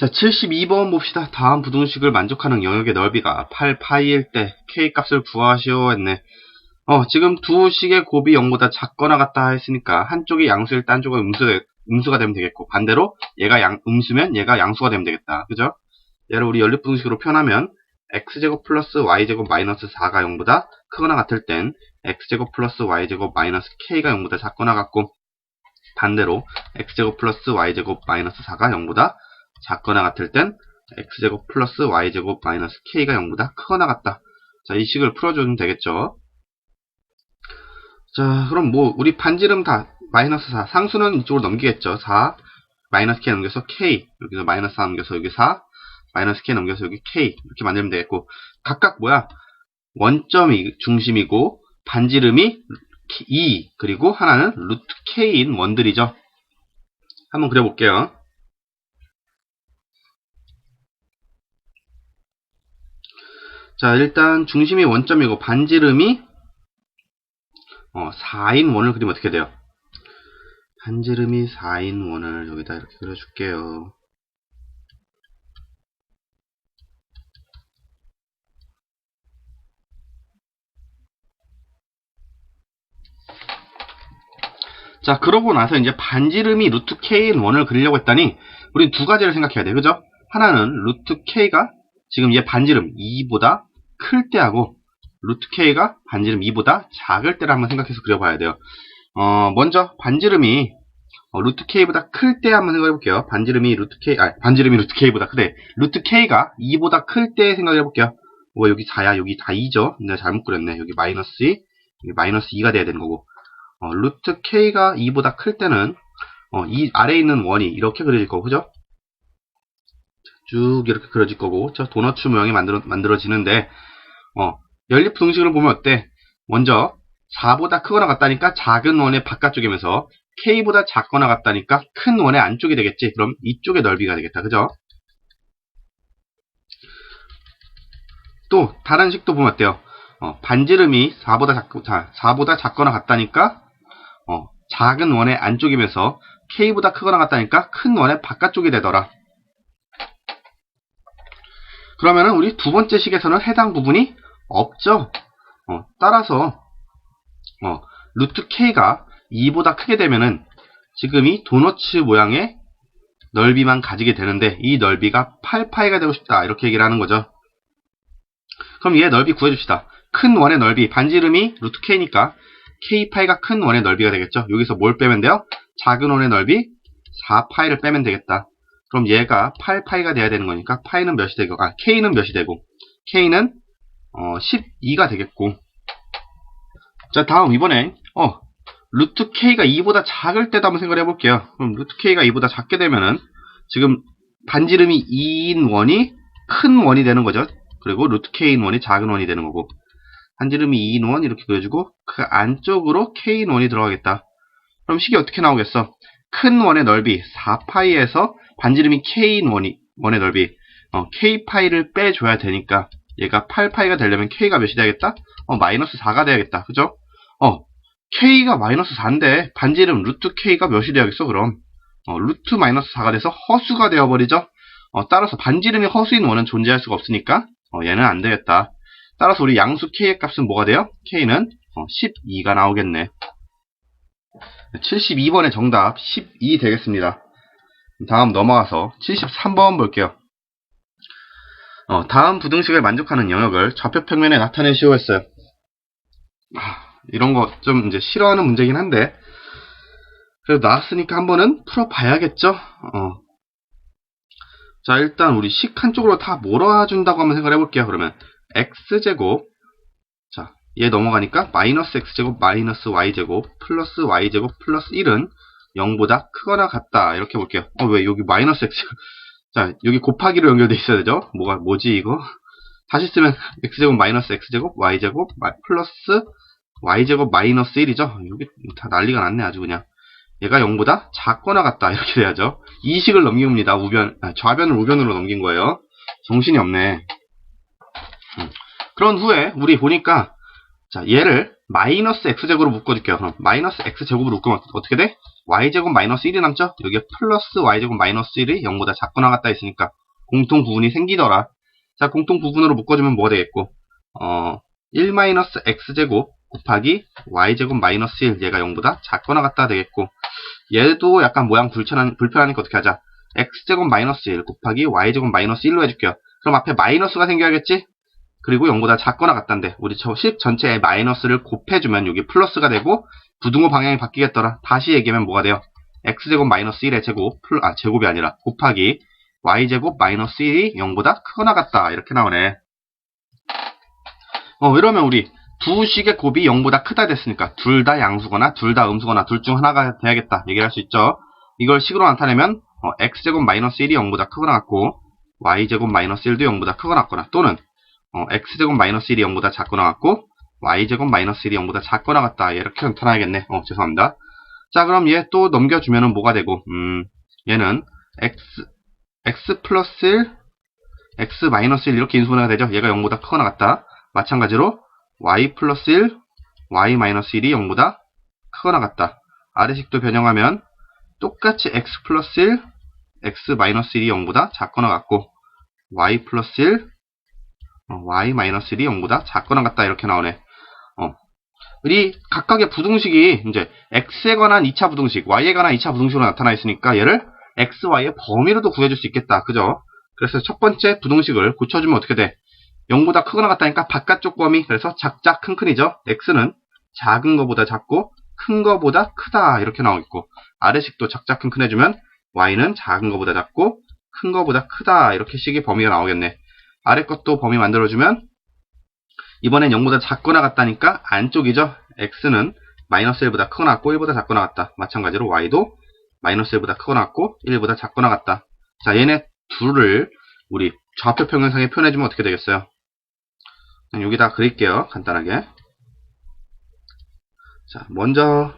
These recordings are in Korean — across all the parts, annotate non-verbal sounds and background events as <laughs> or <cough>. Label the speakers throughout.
Speaker 1: 자, 72번 봅시다. 다음 부등식을 만족하는 영역의 넓이가 8파이일 때 k 값을 구하시오 했네. 어, 지금 두 식의 곱이 0보다 작거나 같다 했으니까 한쪽이 양수일 때 한쪽은 음수, 음수가 되면 되겠고 반대로 얘가 양, 음수면 얘가 양수가 되면 되겠다. 그죠? 얘를 우리 연립부등식으로 표현하면 x제곱 플러스 y제곱 마이너스 4가 0보다 크거나 같을 땐 x제곱 플러스 y제곱 마이너스 k가 0보다 작거나 같고 반대로 x제곱 플러스 y제곱 마이너스 4가 0보다 작거나 같을 땐 x제곱 플러스 y제곱 마이너스 k가 0보다 크거나 같다. 자, 이 식을 풀어주면 되겠죠. 자, 그럼 뭐 우리 반지름 다 마이너스 4, 상수는 이쪽으로 넘기겠죠. 4, 마이너스 k 넘겨서 k, 여기서 마이너스 4 넘겨서 여기 4, 마이너스 k 넘겨서 여기 k 이렇게 만들면 되겠고 각각 뭐야? 원점이 중심이고 반지름이 2 그리고 하나는 루트 k인 원들이죠. 한번 그려볼게요. 자, 일단 중심이 원점이고 반지름이 어, 4인 원을 그리면 어떻게 돼요? 반지름이 4인 원을 여기다 이렇게 그려줄게요. 자, 그러고 나서 이제 반지름이 루트 k인 원을 그리려고 했더니 우린 두 가지를 생각해야 돼. 그죠? 하나는 루트 k가 지금 얘 반지름 2보다 클 때하고 루트 k가 반지름 2보다 작을 때를 한번 생각해서 그려봐야 돼요. 어, 먼저 반지름이 어, 루트 k보다 클 때 한번 생각해 볼게요. 반지름이 루트 k, 아, 반지름이 루트 k보다 크대. 루트 k가 2보다 클 때 생각해 볼게요. 뭐 여기 4야, 여기 다 2죠. 내가 잘못 그렸네. 여기 마이너스 2, 여기 마이너스 2가 돼야 되는 거고. 어, 루트 k가 2보다 클 때는 어, 이 아래에 있는 원이 이렇게 그려질 거고, 그죠? 쭉 이렇게 그려질 거고, 저 도너츠 모양이 만들어, 만들어지는데, 어, 연립 등식을 보면 어때? 먼저 4보다 크거나 같다니까 작은 원의 바깥쪽이면서 k보다 작거나 같다니까 큰 원의 안쪽이 되겠지. 그럼 이쪽의 넓이가 되겠다. 그죠? 또 다른 식도 보면 어때요? 어, 반지름이 4보다 작, 4보다 작거나 같다니까 어, 작은 원의 안쪽이면서 k보다 크거나 같다니까 큰 원의 바깥쪽이 되더라. 그러면은 우리 두 번째 식에서는 해당 부분이 없죠. 어, 따라서 어, 루트 k가 2보다 크게 되면은 지금 이 도너츠 모양의 넓이만 가지게 되는데 이 넓이가 8파이가 되고 싶다 이렇게 얘기를 하는 거죠. 그럼 얘 넓이 구해줍시다. 큰 원의 넓이 반지름이 루트 k니까 k파이가 큰 원의 넓이가 되겠죠. 여기서 뭘 빼면 돼요? 작은 원의 넓이 4파이를 빼면 되겠다. 그럼 얘가 8파이가 돼야 되는 거니까 파이는 몇이 되고 아 k는 몇이 되고 k는 어, 12가 되겠고 자 다음 이번에 어 루트 k가 2보다 작을 때도 한번 생각을 해볼게요. 그럼 루트 k가 2보다 작게 되면은 지금 반지름이 2인 원이 큰 원이 되는 거죠. 그리고 루트 k인 원이 작은 원이 되는 거고 반지름이 2인 원 이렇게 그려주고 그 안쪽으로 k인 원이 들어가겠다. 그럼 식이 어떻게 나오겠어? 큰 원의 넓이 4파이에서 반지름이 k인 원이 원의 넓이 어, k파이를 빼줘야 되니까 얘가 8파이가 되려면 k가 몇이 돼야겠다? 어, 마이너스 4가 돼야겠다. 그죠? 어, k가 마이너스 4인데 반지름 루트 k가 몇이 돼야겠어 그럼? 어, 루트 마이너스 4가 돼서 허수가 되어버리죠? 어, 따라서 반지름이 허수인 원은 존재할 수가 없으니까 어, 얘는 안 되겠다. 따라서 우리 양수 k의 값은 뭐가 돼요? k는 어, 12가 나오겠네. 72번의 정답 12 되겠습니다. 다음 넘어가서 73번 볼게요. 어, 다음 부등식을 만족하는 영역을 좌표평면에 나타내시오 했어요. 아, 이런 거 좀 이제 싫어하는 문제긴 한데 그래도 나왔으니까 한번은 풀어봐야겠죠. 어. 자 일단 우리 식 한쪽으로 다 몰아준다고 한번 생각을 해볼게요. 그러면 x제곱 자 얘 넘어가니까 마이너스 x제곱 마이너스 y제곱 플러스 y제곱 플러스 1은 0보다 크거나 같다 이렇게 볼게요. 어 왜 여기 마이너스 x제곱 자 여기 곱하기로 연결돼 있어야 되죠. 뭐가 뭐지 이거 다시 쓰면 x제곱 마이너스 x제곱 y제곱 플러스 y제곱 마이너스 1이죠. 여기 다 난리가 났네 아주 그냥. 얘가 0보다 작거나 같다 이렇게 돼야죠. 이 식을 넘깁니다. 우변, 아, 좌변을 우변으로 넘긴 거예요. 정신이 없네. 음. 그런 후에 우리 보니까 자 얘를 마이너스 x제곱으로 묶어줄게요. 그럼 마이너스 x제곱으로 묶으면 어떻게 돼? y제곱 마이너스 1이 남죠? 여기에 플러스 y제곱 마이너스 1이 0보다 작거나 같다 했으니까 공통 부분이 생기더라. 자, 공통 부분으로 묶어주면 뭐가 되겠고, 어, 1 마이너스 x제곱 곱하기 y제곱 마이너스 1 얘가 0보다 작거나 같다 되겠고 얘도 약간 모양 불편한, 불편하니까 어떻게 하자 x제곱 마이너스 1 곱하기 y제곱 마이너스 1로 해줄게요 그럼 앞에 마이너스가 생겨야겠지 그리고 0보다 작거나 같다인데 우리 저10 전체에 마이너스를 곱해주면 여기 플러스가 되고 부등호 방향이 바뀌겠더라. 다시 얘기하면 뭐가 돼요? X제곱 마이너스 1의 제곱 플, 아 제곱이 아니라 곱하기 y제곱 마이너스 1이 0보다 크거나 같다. 이렇게 나오네. 어 이러면 우리 두 식의 곱이 0보다 크다 됐으니까 둘 다 양수거나 둘 다 음수거나 둘 중 하나가 돼야겠다. 얘기를 할 수 있죠. 이걸 식으로 나타내면 어, x제곱 마이너스 1이 0보다 크거나 같고 y제곱 마이너스 1도 0보다 크거나 같거나 또는 어, x제곱 마이너스 1이 0보다 작거나 같고 y제곱 마이너스 1이 0보다 작거나 같다 이렇게 나타나야겠네. 어 죄송합니다. 자 그럼 얘 또 넘겨주면 은 뭐가 되고 음 얘는 x x 플러스 1 x 마이너스 1 이렇게 인수분해가 되죠. 얘가 0보다 크거나 같다. 마찬가지로 y 플러스 1, y 마이너스 1이 0보다 크거나 같다. 아래식도 변형하면 똑같이 x 플러스 1, x 마이너스 1이 0보다 작거나 같고 y 플러스 1, 어, y 마이너스 1이 0보다 작거나 같다 이렇게 나오네. 어. 우리 각각의 부등식이 이제 x에 관한 2차 부등식, y에 관한 2차 부등식으로 나타나 있으니까 얘를 x, y의 범위로도 구해줄 수 있겠다. 그죠? 그래서 첫 번째 부등식을 고쳐주면 어떻게 돼? 0보다 크거나 같다니까 바깥쪽 범위 그래서 작자 큰큰이죠. x는 작은 거보다 작고 큰 거보다 크다 이렇게 나오겠고 아래식도 작자 큰큰 해주면 y는 작은 거보다 작고 큰 거보다 크다 이렇게 식의 범위가 나오겠네. 아래 것도 범위 만들어주면 이번엔 0보다 작거나 같다니까 안쪽이죠. x는 마이너스 1보다 크거나 같고 1보다 작거나 같다. 마찬가지로 y도 마이너스 1보다 크거나 같고 1보다 작거나 같다. 자 얘네 둘을 우리 좌표 평면상에 표현해주면 어떻게 되겠어요? 여기다 그릴게요. 간단하게. 자, 먼저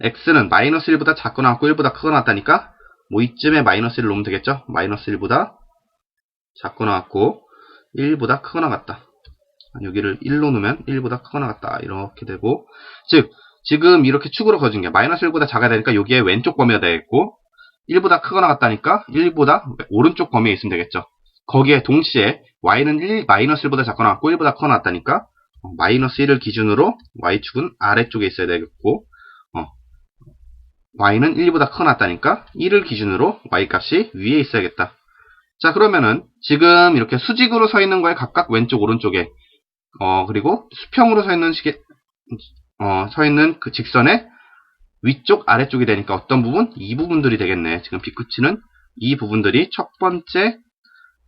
Speaker 1: x는 마이너스 1보다 작거나 같고 1보다 크거나 같다니까 뭐 이쯤에 마이너스 1을 놓으면 되겠죠? 마이너스 1보다 작거나 같고 1보다 크거나 같다. 여기를 1로 놓으면 1보다 크거나 같다. 이렇게 되고 즉 지금 이렇게 축으로 거진 게 마이너스 1보다 작아야 되니까 여기에 왼쪽 범위가 되겠고 1보다 크거나 같다니까 1보다 오른쪽 범위에 있으면 되겠죠. 거기에 동시에 y는 1, 마이너스 1보다 작거나 같고 1보다 커나 같다니까 어, 마이너스 1을 기준으로 y축은 아래쪽에 있어야 되겠고 어, y는 1보다 커나 같다니까 1을 기준으로 y값이 위에 있어야겠다. 자 그러면은 지금 이렇게 수직으로 서 있는 거에 각각 왼쪽 오른쪽에 어 그리고 수평으로 서 있는 시계 어, 서 있는 그 직선의 위쪽 아래쪽이 되니까 어떤 부분? 이 부분들이 되겠네. 지금 비쿠치는 이 부분들이 첫 번째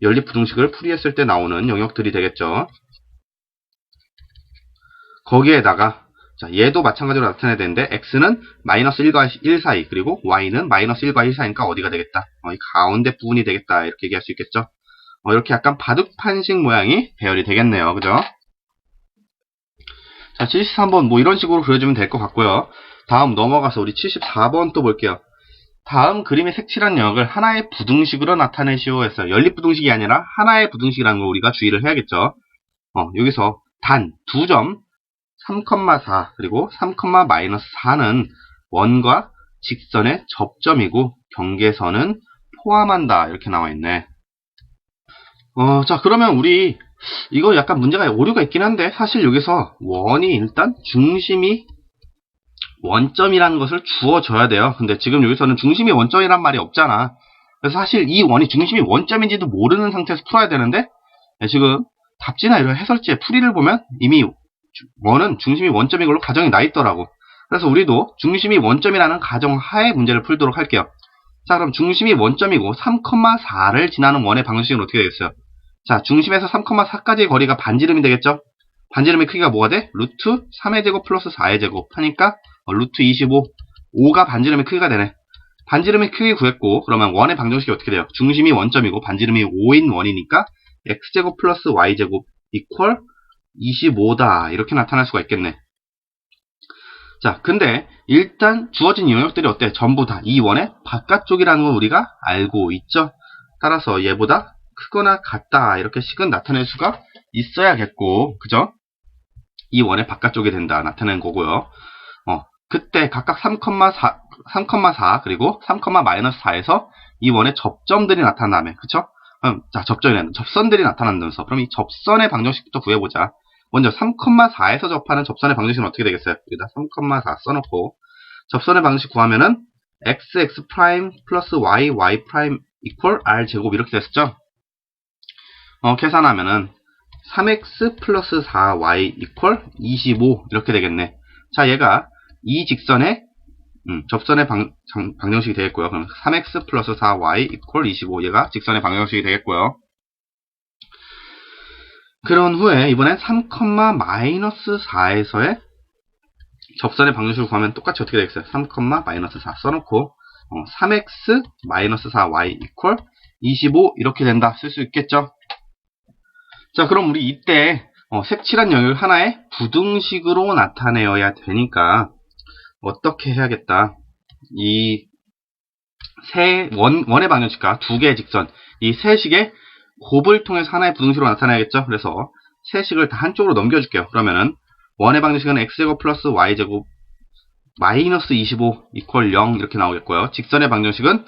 Speaker 1: 연립부등식을 풀이했을 때 나오는 영역들이 되겠죠. 거기에다가 자, 얘도 마찬가지로 나타내야 되는데 x는 마이너스 1과 1 사이 그리고 y는 마이너스 1과 1 사이니까 어디가 되겠다? 어, 이 가운데 부분이 되겠다 이렇게 얘기할 수 있겠죠. 어, 이렇게 약간 바둑판식 모양이 배열이 되겠네요. 그죠? 자, 73번 뭐 이런 식으로 그려주면 될 것 같고요. 다음 넘어가서 우리 74번 또 볼게요. 다음 그림의 색칠한 영역을 하나의 부등식으로 나타내시오 했어요. 연립부등식이 아니라 하나의 부등식이라는 거 우리가 주의를 해야겠죠. 어, 여기서 단 두 점 3,4 그리고 3,-4는 원과 직선의 접점이고 경계선은 포함한다 이렇게 나와 있네. 어, 자 그러면 우리 이거 약간 문제가 오류가 있긴 한데 사실 여기서 원이 일단 중심이 원점이라는 것을 주어줘야 돼요. 근데 지금 여기서는 중심이 원점이란 말이 없잖아. 그래서 사실 이 원이 중심이 원점인지도 모르는 상태에서 풀어야 되는데 네, 지금 답지나 이런 해설지의 풀이를 보면 이미 원은 중심이 원점인 걸로 가정이 나 있더라고. 그래서 우리도 중심이 원점이라는 가정 하에 문제를 풀도록 할게요. 자 그럼 중심이 원점이고 3,4를 지나는 원의 방정식은 어떻게 되겠어요? 자 중심에서 3,4까지의 거리가 반지름이 되겠죠? 반지름의 크기가 뭐가 돼? 루트 3의 제곱 플러스 4의 제곱 하니까 어, 루트 25 5가 반지름의 크기가 되네 반지름의 크기 구했고 그러면 원의 방정식이 어떻게 돼요? 중심이 원점이고 반지름이 5인 원이니까 x제곱 플러스 y제곱 이퀄 25다 이렇게 나타날 수가 있겠네 자 근데 일단 주어진 영역들이 어때? 전부 다 이 원의 바깥쪽이라는 걸 우리가 알고 있죠 따라서 얘보다 크거나 같다 이렇게 식은 나타낼 수가 있어야겠고 그죠? 이 원의 바깥쪽이 된다 나타내는 거고요. 어, 그때 각각 3,4, 3,4 그리고 3,-4에서 이 원의 접점들이 나타나면 그쵸? 그럼 자 접점이라는 접선들이 나타난다면서 그럼 이 접선의 방정식부터 구해보자. 먼저 3,4에서 접하는 접선의 방정식은 어떻게 되겠어요? 여기다 3,4 써놓고 접선의 방정식 구하면은 x, x 프라임 플러스 y, y 프라임 이퀄 r 제곱 이렇게 됐었죠? 어, 계산하면은 3x 플러스 4y 이퀄 25 이렇게 되겠네. 자, 얘가 이 직선의 음, 접선의 방, 정, 방정식이 되겠고요. 그럼 3x 플러스 4y 이퀄 25 얘가 직선의 방정식이 되겠고요. 그런 후에 이번엔 3, 마이너스 4에서의 접선의 방정식을 구하면 똑같이 어떻게 되겠어요? 3, 마이너스 4 써놓고 어, 3x 마이너스 4y 이퀄 25 이렇게 된다 쓸 수 있겠죠? 자 그럼 우리 이때 어, 색칠한 영역을 하나의 부등식으로 나타내어야 되니까 어떻게 해야겠다 이 세 원, 원의 방정식과 두 개의 직선 이 세 식의 곱을 통해서 하나의 부등식으로 나타내야겠죠? 그래서 세 식을 다 한쪽으로 넘겨줄게요. 그러면은 원의 방정식은 x제곱 플러스 y제곱 마이너스 25 이퀄 0 이렇게 나오겠고요. 직선의 방정식은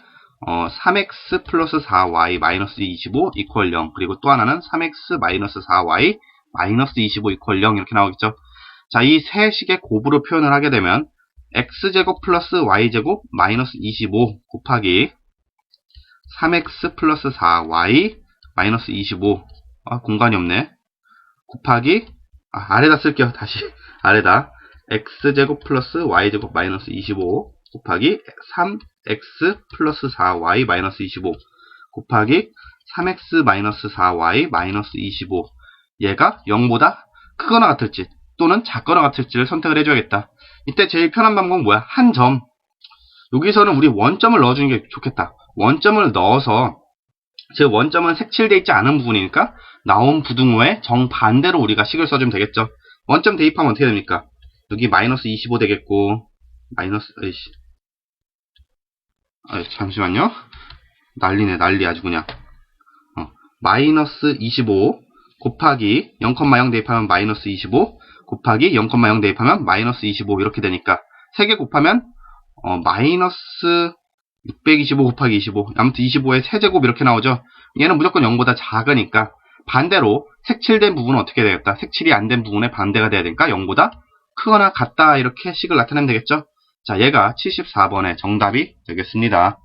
Speaker 1: 어, 3x 플러스 4y 마이너스 25 이퀄 0 그리고 또 하나는 3x 마이너스 4y 마이너스 25 이퀄 0 이렇게 나오겠죠. 자, 이 세 식의 곱으로 표현을 하게 되면 x제곱 플러스 y제곱 마이너스 25 곱하기 3x 플러스 4y 마이너스 25 아, 공간이 없네. 곱하기 아, 아래다 쓸게요. 다시 <laughs> 아래다 x제곱 플러스 y제곱 마이너스 25 곱하기 3x 플러스 4y 마이너스 25 곱하기 3x 마이너스 4y 마이너스 25 얘가 0보다 크거나 같을지 또는 작거나 같을지를 선택을 해줘야겠다. 이때 제일 편한 방법은 뭐야? 한 점. 여기서는 우리 원점을 넣어주는 게 좋겠다. 원점을 넣어서 제 원점은 색칠되어 있지 않은 부분이니까 나온 부등호의 정반대로 우리가 식을 써주면 되겠죠. 원점 대입하면 어떻게 됩니까? 여기 마이너스 25 되겠고 마이너스 에이씨 아, 잠시만요. 난리네 난리 아주 그냥 어, 마이너스 25 곱하기 0,0 대입하면 마이너스 25 곱하기 0,0 대입하면 마이너스 25 이렇게 되니까 3개 곱하면 어, 마이너스 625 곱하기 25 아무튼 25의 세제곱 이렇게 나오죠. 얘는 무조건 0보다 작으니까 반대로 색칠된 부분은 어떻게 되겠다. 색칠이 안 된 부분의 반대가 돼야 되니까 0보다 크거나 같다 이렇게 식을 나타내면 되겠죠. 자 얘가 74번의 정답이 되겠습니다.